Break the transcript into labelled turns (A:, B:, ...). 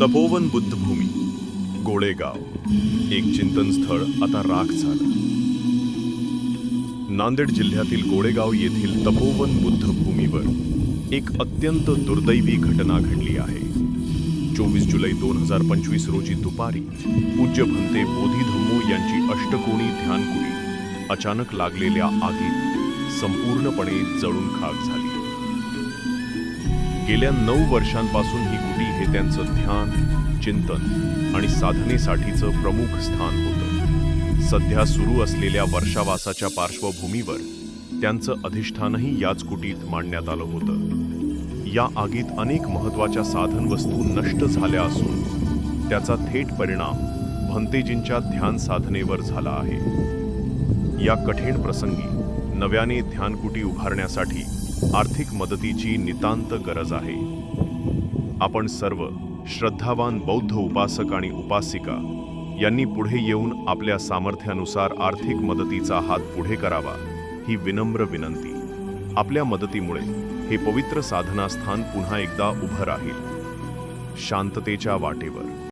A: तपोवन बुद्धभूमी गोळेगाव एक चिंतन स्थळ आता राख झालं. नांदेड जिल्ह्यातील गोळेगाव येथील तपोवन बुद्धभूमीवर एक अत्यंत दुर्दैवी घटना घडली आहे. चोवीस जुलै दोन हजार पंचवीस रोजी दुपारी पूज्य भंते बोधिधम्मो यांची अष्टकोणी ध्यानकुळी अचानक लागलेल्या आगीत संपूर्णपणे जळून खाक झाली. गेल्या नऊ वर्षांपासून ही हे त्यांचं ध्यान चिंतन आणि साधनेसाठीचं प्रमुख स्थान होतं. सध्या सुरू असलेल्या वर्षावासाच्या पार्श्वभूमीवर त्यांचं अधिष्ठानही याच कुटीत मांडण्यात आलं होतं. या आगीत अनेक महत्त्वाच्या साधन वस्तू नष्ट झाल्या असून त्याचा थेट परिणाम भंतेजींच्या ध्यान साधनेवर झाला आहे. या कठीण प्रसंगी नव्याने ध्यानकुटी उभारण्यासाठी आर्थिक मदतीची नितांत गरज आहे. आपण सर्व श्रद्धावान बौद्ध उपासक आणि उपासिका यांनी पुढे येऊन आपल्या सामर्थ्यानुसार आर्थिक मदतीचा हात पुढे करावा ही विनम्र विनंती. आपल्या मदतीमुळे हे पवित्र साधनास्थान पुन्हा एकदा उभं राहील. शांततेच्या वाटेवर.